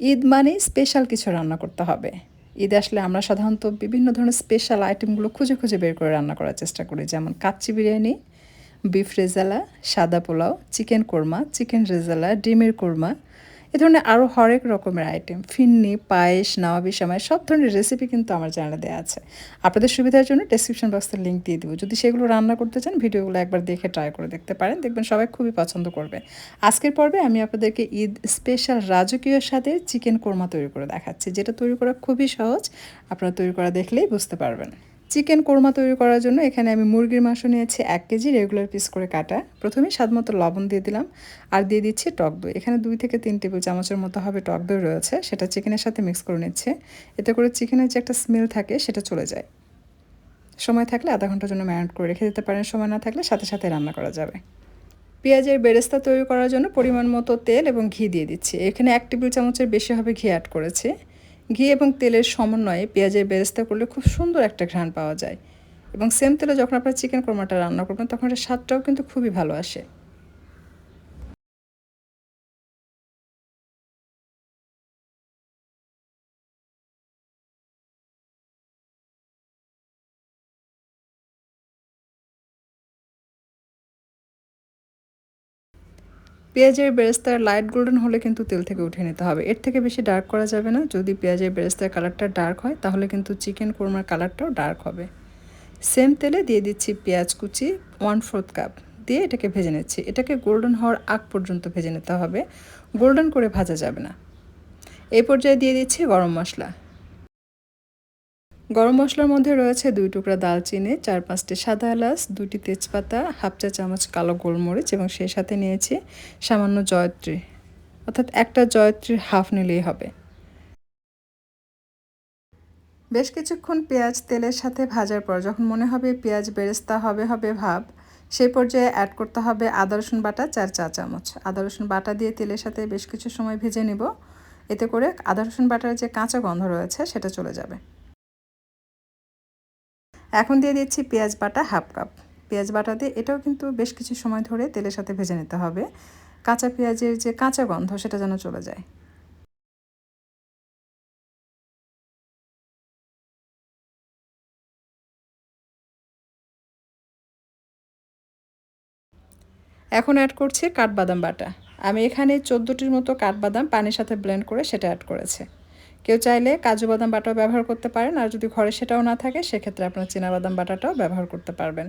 ঈদ মানে স্পেশাল কিছু রান্না করতে হবে। ঈদ আসলে আমরা সাধারণত বিভিন্ন ধরনের স্পেশাল আইটেমগুলো খুঁজে খুঁজে বের করে রান্না করার চেষ্টা করি। যেমন কাচ্চি বিরিয়ানি বিফ রেজালা, সাদা পোলাও চিকেন কোরমা চিকেন রেজালা, ডিমের কোরমা এ ধরনের আরও হরেক রকমের আইটেম ফিন্নি, পায়েস নাওয়াবি সামাই সব ধরনের রেসিপি কিন্তু আমার চ্যানেলে দেওয়া আছে। আপনাদের সুবিধার জন্য ডেসক্রিপশন বক্সের লিঙ্ক দিয়ে দেবো। যদি সেগুলো রান্না করতে চান, ভিডিওগুলো একবার দেখে ট্রাই করে দেখতে পারেন। দেখবেন সবাই খুবই পছন্দ করবে। আজকের পর্বে আমি আপনাদেরকে ঈদ স্পেশাল রাজকীয় স্বাদের চিকেন কোরমা তৈরি করে দেখাচ্ছি, যেটা তৈরি করা খুবই সহজ। আপনারা তৈরি করা দেখলেই বুঝতে পারবেন। চিকেন কোরমা তৈরি করার জন্য এখানে আমি মুরগির মাংস নিয়েছি এক কেজি রেগুলার পিস করে কাটা। প্রথমে স্বাদ মতো লবণ দিয়ে দিলাম আর দিয়ে দিচ্ছি টক দই। এখানে দুই থেকে তিন টেবিল চামচের মতো হবে টক দই রয়েছে, সেটা চিকেনের সাথে মিক্স করে নিচ্ছে। এতে করে চিকেনের যে একটা স্মেল থাকে সেটা চলে যায়। সময় থাকলে আধা ঘণ্টার জন্য ম্যারিনেট করে রেখে দিতে পারেন, সময় না থাকলে সাথে সাথে রান্না করা যাবে। পেঁয়াজের বেরেস্তা তৈরি করার জন্য পরিমাণ মতো তেল এবং ঘি দিয়ে দিচ্ছি। এখানে এক টেবিল চামচের বেশি হবে ঘি অ্যাড করেছে। ঘি এবং তেলের সমন্বয়ে পেঁয়াজের বেরেস্তা করলে খুব সুন্দর একটা ঘ্রাণ পাওয়া যায়। এবং সেম তেলে যখন আপনারা চিকেন কোরমাটা রান্না করবেন, তখন এটা স্বাদটাও কিন্তু খুবই ভালো আসে। পেঁয়াজের বেরেস্তার লাইট গোল্ডেন হলে কিন্তু তেল থেকে উঠে নিতে হবে। এর থেকে বেশি ডার্ক করা যাবে না। যদি পেঁয়াজের বেরেস্তার কালারটা ডার্ক হয়, তাহলে কিন্তু চিকেন কোরমার কালারটাও ডার্ক হবে। সেম তেলে দিয়ে দিচ্ছি পেঁয়াজ কুচি ওয়ান ফোর্থ কাপ দিয়ে এটাকে ভেজে নিচ্ছি। এটাকে গোল্ডেন হওয়ার আগ পর্যন্ত ভেজে নিতে হবে। গোল্ডেন করে ভাজা যাবে না। এই পর্যায়ে দিয়ে দিচ্ছি গরম মশলা। গরম মশলার মধ্যে রয়েছে দুই টুকরা দালচিনি, চার পাঁচটি সাদা এলাচ দুটি তেজপাতা, হাফ চা চামচ কালো গোলমরিচ এবং সেই সাথে নিয়েছি সামান্য জয়ত্রী। অর্থাৎ একটা জয়ত্রীর হাফ নিলেই হবে। বেশ কিছুক্ষণ পেঁয়াজ তেলের সাথে ভাজার পর যখন মনে হবে পেঁয়াজ বেরেস্তা হবে হবে ভাব সেই পর্যায়ে অ্যাড করতে হবে আদা, রসুন বাটা চার চা চামচ। আদা, রসুন বাটা দিয়ে তেলের সাথে বেশ কিছু সময় ভেজে নিব। এতে করে আদা, রসুন বাটার যে কাঁচা গন্ধ রয়েছে সেটা চলে যাবে। এখন দিয়ে দিচ্ছি পেঁয়াজ বাটা হাফ কাপ। পেঁয়াজ বাটা দিয়ে এটাও কিন্তু বেশ কিছু সময় ধরে তেলের সাথে ভেজে নিতে হবে। কাঁচা পেঁয়াজের যে কাঁচা গন্ধ সেটা যেন চলে যায়। এখন অ্যাড করছি কাঠবাদাম বাটা। আমি এখানে চোদ্দোটির মতো কাঠবাদাম পানির সাথে ব্লেন্ড করে সেটা অ্যাড করেছে। কেউ চাইলে কাজু বাদাম বাটাও ব্যবহার করতে পারেন, আর যদি ঘরে সেটাও না থাকে, সেক্ষেত্রে আপনার বাদাম বাটাটাও ব্যবহার করতে পারবেন।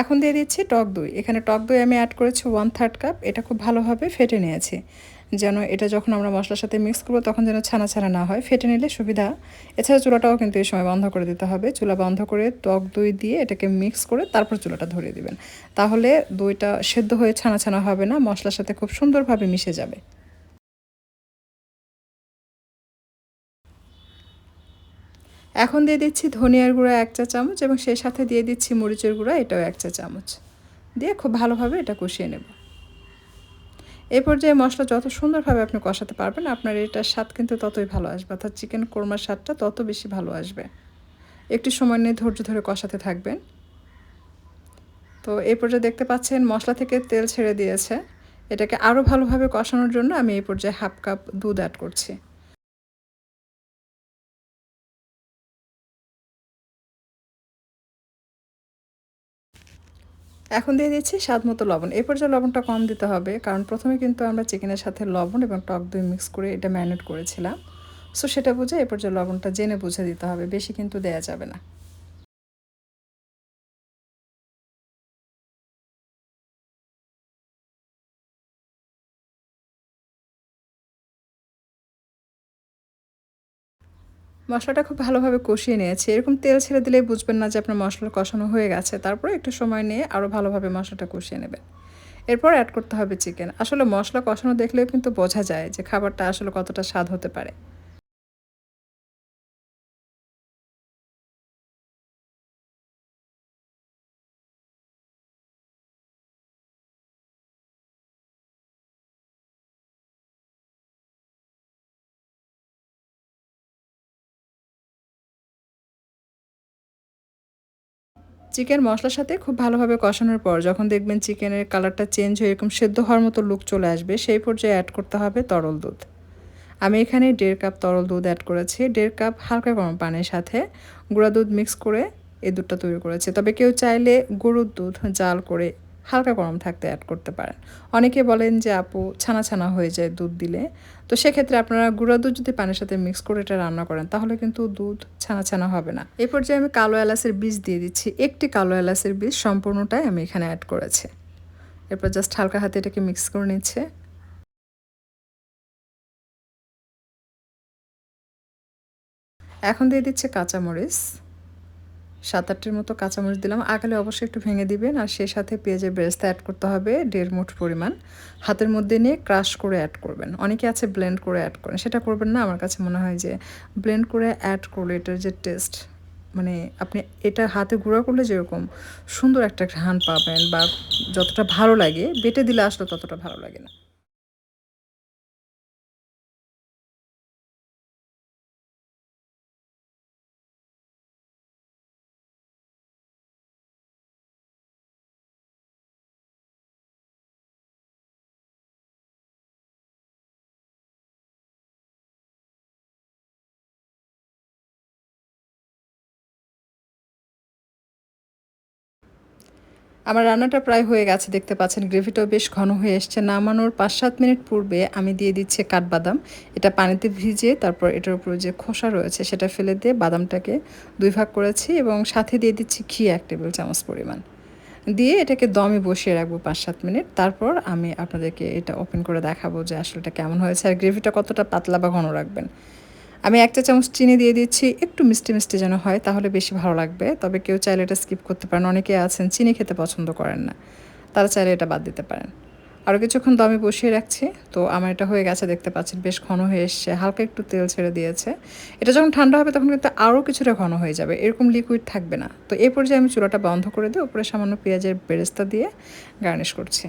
এখন দিয়ে দিচ্ছি টক দই। এখানে টক দই আমি অ্যাড করেছি ওয়ান থার্ড কাপ এটা খুব ভালোভাবে ফেটে নিয়েছি। যেন এটা যখন আমরা মশলার সাথে মিক্স করব, তখন যেন ছানা ছানা না হয়। ফেটে নিলে সুবিধা। এছাড়া চুলাটাও কিন্তু এই সময় বন্ধ করে দিতে হবে। চুলা বন্ধ করে টক দই দিয়ে এটাকে মিক্স করে তারপর চুলাটা ধরিয়ে দিবেন। তাহলে দইটা সেদ্ধ হয়ে ছানা ছানা হবে না, মশলার সাথে খুব সুন্দরভাবে মিশে যাবে। এখন দিয়ে দিচ্ছি ধনিয়ার গুঁড়া এক চা চামচ এবং সেই সাথে দিয়ে দিচ্ছি মরিচের গুঁড়া, এটাও এক চা চামচ। দিয়ে খুব ভালোভাবে এটা কষিয়ে নেব। এই পর্যায়ে মশলা যত সুন্দরভাবে আপনি কষাতে পারবেন, আপনার এটার স্বাদ কিন্তু ততই ভালো আসবে। অর্থাৎ চিকেন কোরমার স্বাদটা তত বেশি ভালো আসবে। একটু সময় নিয়ে ধৈর্য ধরে কষাতে থাকবেন। তো এই পর্যায়ে দেখতে পাচ্ছেন মশলা থেকে তেল ছেড়ে দিয়েছে। এটাকে আরও ভালোভাবে কষানোর জন্য আমি এই পর্যায়ে হাফ কাপ দুধ অ্যাড করছি। এখন দিয়ে দিচ্ছি স্বাদ মতো লবণ। এরপর যে লবণটা কম দিতে হবে, কারণ প্রথমে কিন্তু আমরা চিকেনের সাথে লবণ এবং টক দই মিক্স করে এটা ম্যারিনেট করেছিলাম। সো সেটা বুঝে এরপর যে লবণটা জেনে বুঝে দিতে হবে, বেশি কিন্তু দেয়া যাবে না। মশলাটা খুব ভালোভাবে কষিয়ে নিয়েছি। এরকম তেল ছেড়ে দিলেই বুঝবেন না যে আপনার মশলা কষানো হয়ে গেছে। তারপরে একটু সময় নিয়ে আরও ভালোভাবে মশলাটা কষিয়ে নেবেন। এরপর অ্যাড করতে হবে চিকেন আসলে মশলা কষানো দেখলেও কিন্তু বোঝা যায় যে খাবারটা আসলে কতটা স্বাদ হতে পারে। চিকেন মশলার সাথে খুব ভালোভাবে কষানোর পর যখন দেখবেন চিকেনের কালারটা চেঞ্জ হয়ে এরকম সেদ্ধ হওয়ার মতো লুক চলে আসবে, সেই পর্যায়ে অ্যাড করতে হবে তরল দুধ। আমি এখানে দেড় কাপ তরল দুধ অ্যাড করেছি, দেড় কাপ হালকা গরম পানির সাথে গুঁড়া দুধ মিক্স করে এই দুধটা তৈরি করেছি। তবে কেউ চাইলে গরুর দুধ জাল করে হালকা গরম থাকতে অ্যাড করতে পারেন। অনেকে বলেন যে, আপু ছানা ছানা হয়ে যায় দুধ দিলে। তো সেক্ষেত্রে আপনারা গুঁড়া দুধ যদি পানির সাথে মিক্স করে এটা রান্না করেন, তাহলে কিন্তু দুধ ছানা ছানা হবে না। এই পর্যায়ে আমি কালো এলাচের বীজ দিয়ে দিচ্ছি। একটি কালো এলাচের বীজ সম্পূর্ণটাই আমি এখানে অ্যাড করেছি। এরপর জাস্ট হালকা হাতে এটাকে মিক্স করে নিচ্ছে। এখন দিয়ে দিচ্ছে কাঁচামরিচ। সাত আটটির মতো কাঁচামরিচ দিলাম। আগালে অবশ্যই একটু ভেঙে দিবেন আর সেই সাথে পেঁয়াজের বেরেস্তা অ্যাড করতে হবে, দেড় মুঠ পরিমাণ। হাতের মধ্যে নিয়ে ক্রাশ করে অ্যাড করবেন। অনেকে আছে ব্লেন্ড করে অ্যাড করেন। সেটা করবেন না, আমার কাছে মনে হয় যে ব্লেন্ড করে অ্যাড করলে এটার যে টেস্ট মানে আপনি এটা হাতে গুঁড়া করলে যেরকম সুন্দর একটা ঘ্রাণ পাবেন বা যতটা ভালো লাগে, বেটে দিলে আসলে ততটা ভালো লাগে না। আমার রান্নাটা প্রায় হয়ে গেছে, দেখতে পাচ্ছেন। গ্রেভিটাও বেশ ঘন হয়ে এসছে। নামানোর পাঁচ সাত মিনিট পূর্বে আমি দিয়ে দিচ্ছি কাঠবাদাম। এটা পানিতে ভিজিয়ে তারপর এটার উপরে যে খোসা রয়েছে, সেটা ফেলে দিয়ে বাদামটাকে দুই ভাগ করেছি এবং সাথে দিয়ে দিচ্ছি ঘি এক টেবিল চামচ পরিমাণ। দিয়ে এটাকে দমে বসিয়ে রাখব পাঁচ সাত মিনিট। তারপর আমি আপনাদেরকে এটা ওপেন করে দেখাবো যে আসলে এটা কেমন হয়েছে আর গ্রেভিটা কতটা পাতলা বা ঘন রাখবেন। আমি এক চা চামচ চিনি দিয়ে দিচ্ছি, একটু মিষ্টি মিষ্টি যেন হয়, তাহলে বেশি ভালো লাগবে। তবে কেউ চাইলে এটা স্কিপ করতে পারেন, অনেকে আছেন চিনি খেতে পছন্দ করেন না, তারা চাইলে এটা বাদ দিতে পারেন। আরও কিছুক্ষণ দমে বসিয়ে রাখছি, তো আমার এটা হয়ে গেছে, দেখতে পাচ্ছেন বেশ ঘন হয়ে এসছে, হালকা একটু তেল ছেড়ে দিয়েছে। এটা যখন ঠান্ডা হবে তখন কিন্তু আরও কিছুটা ঘন হয়ে যাবে, এরকম লিকুইড থাকবে না। তো এই পর্যায়ে আমি চুলাটা বন্ধ করে দিয়ে উপরে সামান্য পেঁয়াজের বেরেস্তা দিয়ে গার্নিশ করছি।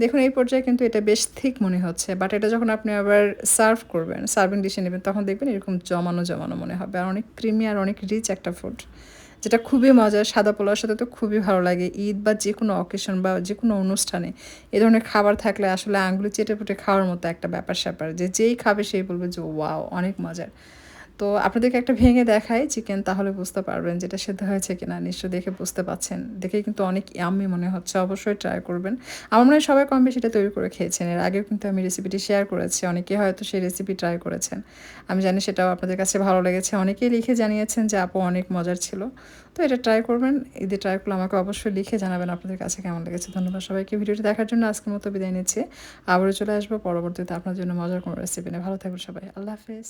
দেখুন, এই পর্যায়ে কিন্তু এটা বেশ থিক মনে হচ্ছে বাট এটা যখন আপনি আবার সার্ভ করবেন সার্ভিং ডিশে নেবেন, তখন দেখবেন এরকম জমানো জমানো মনে হবে, আর অনেক ক্রিমি আর অনেক রিচ একটা ফুড যেটা খুবই মজার, সাদা পোলাওর সাথে তো খুবই ভালো লাগে, ঈদ বা যে কোনো অকেশন বা যে কোনো অনুষ্ঠানে, এ ধরনের খাবার থাকলে আসলে আঙুলি চেটে পুটে খাওয়ার মতো একটা ব্যাপার স্যাপার যে যেই খাবে সেই বলবে যে, ওয়াও, অনেক মজার। তো আপনাদেরকে একটা ভেঙে দেখাই চিকেন তাহলে বুঝতে পারবেন যেটা সেদ্ধ হয়েছে কিনা। নিশ্চয় দেখে বুঝতে পাচ্ছেন। দেখে কিন্তু অনেক ইয়াম্মি মনে হচ্ছে। অবশ্যই ট্রাই করবেন। আমার মনে হয় সবাই কম বেশি এটা তৈরি করে খেয়েছেন। এর আগেও কিন্তু আমি রেসিপিটি শেয়ার করেছি। অনেকে হয়তো সেই রেসিপি ট্রাই করেছেন। আমি জানি সেটাও আপনাদের কাছে ভালো লেগেছে। অনেকেই লিখে জানিয়েছেন যে, আপু, অনেক মজার ছিল। তো এটা ট্রাই করবেন। ঈদে ট্রাই করলে আমাকে অবশ্যই লিখে জানাবেন আপনাদের কাছে কেমন লেগেছে। ধন্যবাদ সবাইকে। ভিডিওটি দেখার জন্য আজকের মতো বিদায় নিচ্ছি। আবারও চলে আসব পরবর্তীতে আপনার জন্য মজার কোনো রেসিপি নিয়ে। ভালো থাকবেন সবাই। আল্লাহ হাফিজ।